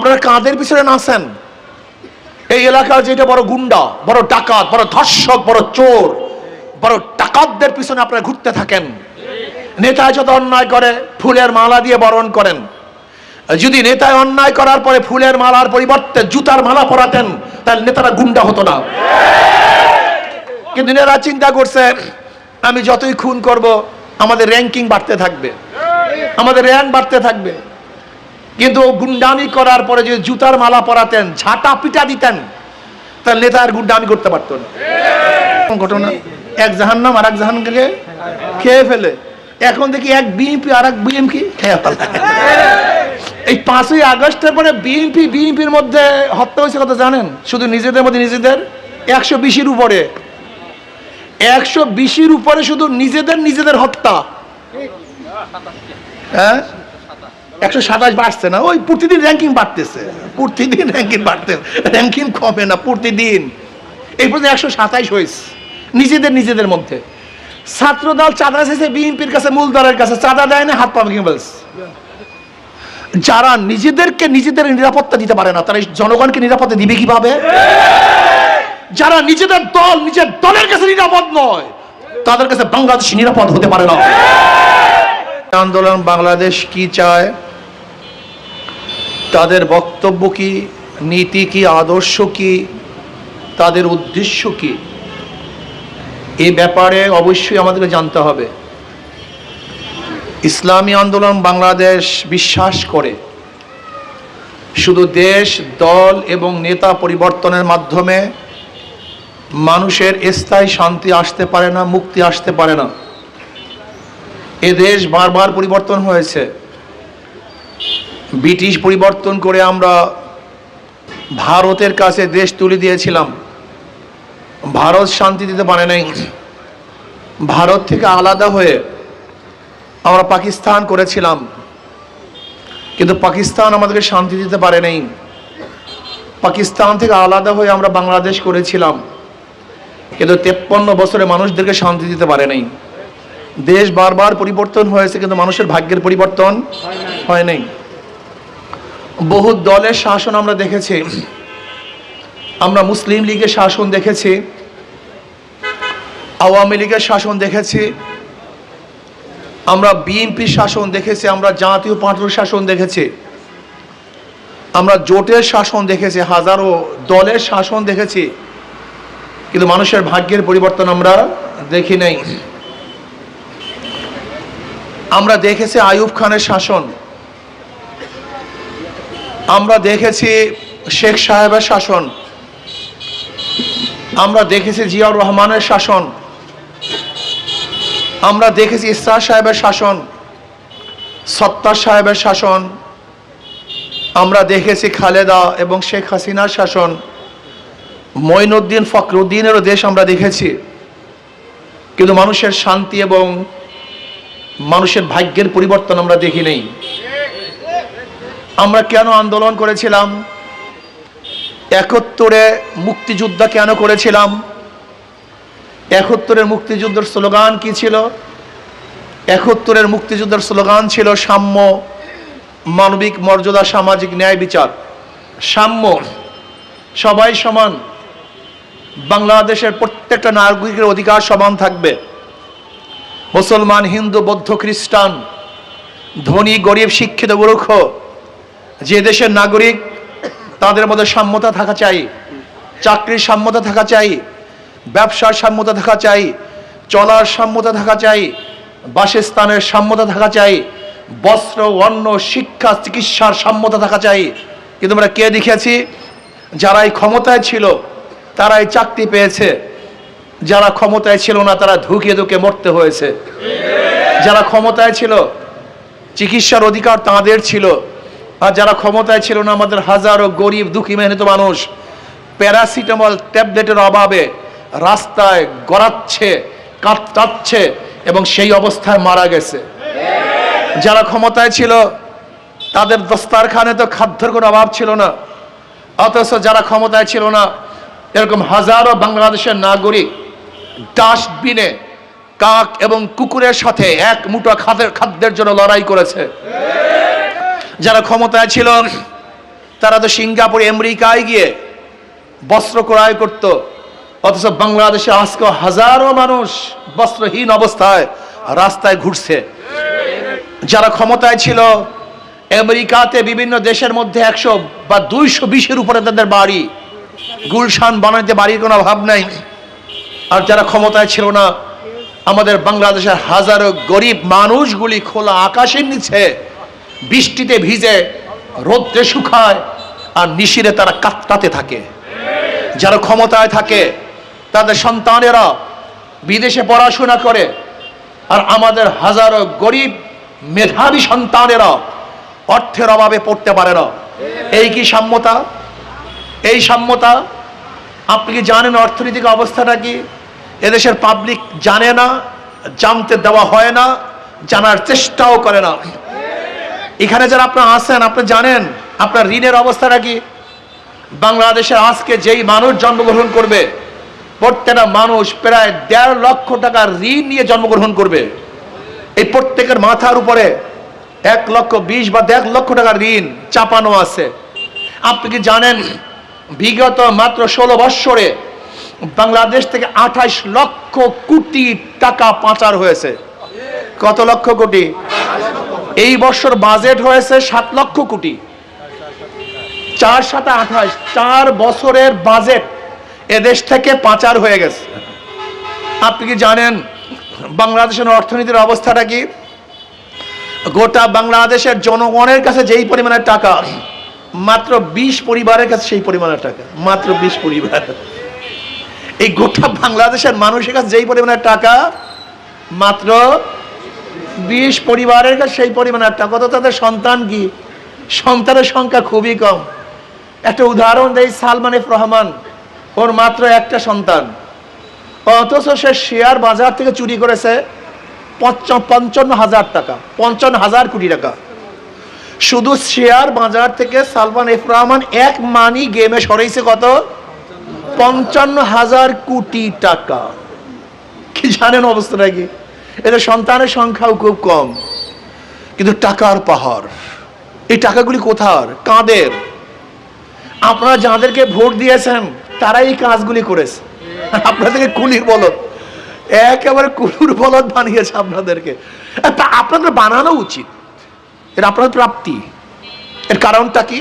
আপনারা কাঁধের পিছনে নাচেন? এই এলাকার যেটা বড় গুন্ডা, বড় ডাকাত, বড় ধর্ষক, বড় চোর, বড় ডাকাতদের পিছনে আপনারা ঘুরতে থাকেন। নেতায় যত অন্যায় করে, ফুলের মালা দিয়ে বরণ করেন। যদি নেতায় অন্যায় করার পরে ফুলের মালার পরিবর্তে জুতার মালা পরাতেন, তাহলে নেতারা গুন্ডা হতো না। কিন্তু নেতারা চিন্তা করছে, আমি যতই খুন করব, আমাদের র্যাঙ্কিং বাড়তে থাকবে। আমাদের র্যাঙ্ক বাড়তে থাকবে। কিন্তু গুন্ডামি করার পরে যদি জুতার মালা পরাতেন, ঝাঁটা পিটা দিতেন, তাহলে নেতা আর গুন্ডামি করতে পারতো না। ঘটনা, এক জাহান্নাম আর এক জাহানকে খেয়ে ফেলে। এখন দেখি এক বিএনপি আর এক বিএমপি খেয়ে ফেলে। এই পাঁচই আগস্টের পরে বিএনপি, বিএনপির মধ্যে হত্যা হয়েছে কথা জানেন? শুধু নিজেদের মধ্যে নিজেদের? একশো বিশের উপরে। একশো বিশের উপরে শুধু নিজেদের নিজেদের হত্যা। হ্যাঁ? একশো সাতাশ বাড়ছে না, ওই প্রতিদিন র্যাঙ্কিং বাড়তেছে, প্রতিদিন র্যাঙ্কিং বাড়তে র্যাঙ্কিং কমে না প্রতিদিন। এই পর্যন্ত একশো সাতাইশ হয়েছে, নিজেদের নিজেদের মধ্যে। ছাত্র দল চাঁদা চাইছে বিএনপির কাছে মূল দলের কাছে, চাঁদা দেয় না, হাত পা ভেঙে ফেলছে। যারা নিজেদেরকে নিজেদের নিরাপত্তা দিতে পারে না, তারা জনগণকে নিরাপত্তা দিবে কীভাবে? যারা নিজেদের দল, নিজের দলের কাছে নিরাপদ নয়, তাদের কাছে বাংলাদেশ নিরাপদ হতে পারে না। আন্দোলন বাংলাদেশ কি চায়? তাদের বক্তব্য কি, নীতি কি, আদর্শ কি, তাদের উদ্দেশ্য কি? এই ব্যাপারে অবশ্যই আমাদেরকে জানতে হবে। ইসলামী আন্দোলন বাংলাদেশ বিশ্বাস করে। শুধু দেশ, দল এবং নেতা পরিবর্তনের মাধ্যমে মানুষের স্থায়ী শান্তি আসতে পারে না, মুক্তি আসতে পারে না। এ দেশ বারবার পরিবর্তন হয়েছে। ব্রিটিশ পরিবর্তন করে আমরা ভারতের কাছে দেশ তুলে দিয়েছিলাম। ভারত শান্তি দিতে পারে নাই। ভারত থেকে আলাদা হয়ে আমরা পাকিস্তান করেছিলাম। কিন্তু পাকিস্তান আমাদেরকে শান্তি দিতে পারে নাই। পাকিস্তান থেকে আলাদা হয়ে আমরা বাংলাদেশ করেছিলাম। কিন্তু তেপ্পন্ন বছরে মানুষদেরকে শান্তি দিতে পারে নাই। দেশ বারবার পরিবর্তন হয়েছে, কিন্তু মানুষের ভাগ্যের পরিবর্তন হয় নাই। বহু দলের শাসন আমরা দেখেছি। আমরা মুসলিম লীগের শাসন দেখেছি। আওয়ামী লীগের শাসন দেখেছি। আমরা বিএনপির শাসন দেখেছি। আমরা জাতীয় পার্টির শাসন দেখেছি। আমরা জোটের শাসন দেখেছি। হাজারো দলের শাসন দেখেছি। কিন্তু মানুষের ভাগ্যের পরিবর্তন আমরা দেখি নাই। আমরা দেখেছি আইয়ুব খানের শাসন। আমরা দেখেছি শেখ সাহেবের শাসন। আমরা দেখেছি জিয়াউর রহমানের শাসন। আমরা দেখেছি ইসরার সাহেবের শাসন, সত্তার সাহেবের শাসন। আমরা দেখেছি খালেদা এবং শেখ হাসিনার শাসন। মঈনুদ্দিন ফখরুদ্দিনেরও দেশ আমরা দেখেছি। কিন্তু মানুষের শান্তি এবং মানুষের ভাগ্যের পরিবর্তন আমরা দেখি নেই। আমরা কেন আন্দোলন করেছিলাম? একাত্তরে মুক্তিযুদ্ধ কেন করেছিলাম? একাত্তরের মুক্তিযুদ্ধের স্লোগান কি ছিল? একাত্তরের মুক্তিযুদ্ধের স্লোগান ছিল সাম্য, মানবিক মর্যাদা, সামাজিক ন্যায় বিচার। সাম্য, সবাই সমান। বাংলাদেশের প্রত্যেকটা নাগরিকের অধিকার সমান থাকবে। মুসলমান, হিন্দু, বৌদ্ধ, খ্রিস্টান, ধনী, গরিব, শিক্ষিত, মূর্খ যে দেশের নাগরিক তাদের মধ্যে সাম্যতা থাকা চাই, চাকরির সাম্যতা থাকা চাই, ব্যবসার সাম্যতা থাকা চাই, চলার সাম্যতা থাকা চাই, বাসস্থানের সাম্যতা থাকা চাই, বস্ত্র, অন্ন, শিক্ষা, চিকিৎসার সাম্যতা থাকা চাই। কিন্তু আমরা কে দেখেছি যারা এই ক্ষমতায় ছিল তারা এই চাকরি পেয়েছে। যারা ক্ষমতায় ছিল না, তারা ধুকে ধুকে মরতে হয়েছে। যারা ক্ষমতায় ছিল, চিকিৎসার অধিকার তাঁদের ছিল। আর যারা ক্ষমতায় ছিল না, আমাদের হাজারো গরিব, দুঃখী, মেহনত মানুষ প্যারাসিটামল ট্যাবলেটের অভাবে রাস্তায় গড়াচ্ছে কাটাচ্ছে এবং সেই অবস্থায় মারা গেছে। যারা ক্ষমতায় ছিল, তাদের দস্তারখানে তো খাদ্যের কোনো অভাব ছিল না। অথচ যারা ক্ষমতায় ছিল না, এরকম হাজারো বাংলাদেশের নাগরিক ডাস্টবিনে কাক এবং কুকুরের সাথে এক মুঠো খাদ্যের খাদ্যের জন্য লড়াই করেছে। যারা ক্ষমতায় ছিল, তারা তো সিঙ্গাপুর, আমেরিকায় গিয়ে বস্ত্র ক্রয় করত। অথচ বাংলাদেশে আজকে হাজারো মানুষ বস্ত্রহীন অবস্থায় রাস্তায় ঘুরছে। যারা ক্ষমতায় ছিল, আমেরিকাতে বিভিন্ন দেশের মধ্যে একশো বা দুইশো বিশের উপরে তাদের বাড়ি, গুলশান বানাইতে বাড়ির কোনো অভাব নাই। আর যারা ক্ষমতায় ছিল না, আমাদের বাংলাদেশের হাজারো গরিব মানুষগুলি খোলা আকাশের নিচে বৃষ্টিতে ভিজে, রোদ্রে শুকায়, আর নিশিরে তারা কাতটাতে থাকে। যারা ক্ষমতায় থাকে, তাদের সন্তানেরা বিদেশে পড়াশোনা করে, আর আমাদের হাজারো গরিব মেধাবী সন্তানেরা অর্থের অভাবে পড়তে পারে না। এই কি সাম্যতা? এই সাম্যতা? আপনি কি জানেন অর্থনৈতিক অবস্থাটা কি? এদেশের পাবলিক জানে না, জানতে দেওয়া হয় না, জানার চেষ্টাও করে না। এখানে যারা আপনার আছেন, আপনি জানেন আপনার ঋণের অবস্থাটা কি? বাংলাদেশে আজকে যেই মানুষ জন্মগ্রহণ করবে, প্রত্যেকটা মানুষ প্রায় দেড় লক্ষ টাকা ঋণ নিয়ে জন্মগ্রহণ করবে। এই প্রত্যেকের মাথার উপরে এক লক্ষ বিশ বা দেড় লক্ষ টাকার ঋণ চাপানো আছে। আপনি কি জানেন, বিগত মাত্র ষোলো বৎসরে বাংলাদেশ থেকে আঠাইশ লক্ষ কোটি টাকা পাচার হয়েছে। কত লক্ষ কোটি? এই বছর বাজেট হয়েছে সাত লক্ষ কোটি। চার সাথে আঠাশ, চার বছরের বাজেট এদেশ থেকে পাচার হয়ে গেছে। আপনি কি জানেন বাংলাদেশের অর্থনীতির অবস্থাটা কি? গোটা বাংলাদেশের জনগণের কাছে যেই পরিমাণের টাকা, মাত্র বিশ পরিবারের কাছে সেই পরিমাণের টাকা, মাত্র বিশ পরিবার। এই গোটা বাংলাদেশের মানুষের কাছে যেই পরিমাণের টাকা, মাত্র বিশ পরিবারের কাছে সেই পরিমাণের টাকা তো তাদের সন্তান কি? সন্তানের সংখ্যা খুবই কম। একটা উদাহরণ দেয় সালমান এফ রহমান। ওর মাত্র একটা সন্তান। অথচ সে শেয়ার বাজার থেকে চুরি করেছে পঞ্চান্ন হাজার টাকা, পঞ্চান্ন হাজার কোটি টাকা। শুধু শেয়ার বাজার থেকে সালমান এফ রহমান এক মানি গেমে সরাইছে কত? পঞ্চান্ন হাজার কোটি টাকা। কি জানেন অবস্থাটা কি এদের সন্তানের সংখ্যাও খুব কম, কিন্তু টাকার পাহাড়। এই টাকাগুলি কোথার? কাঁদের? আপনারা যাদেরকে ভোট দিয়েছেন, তারাই এই কাজগুলি করেছে। আপনাদেরকে কুলির বলদ, একেবারে কুলুর বলদ বানিয়েছে আপনাদেরকে। আপনাদের বানানো উচিত। এটা আপনার প্রাপ্তি। এর কারণটা কি?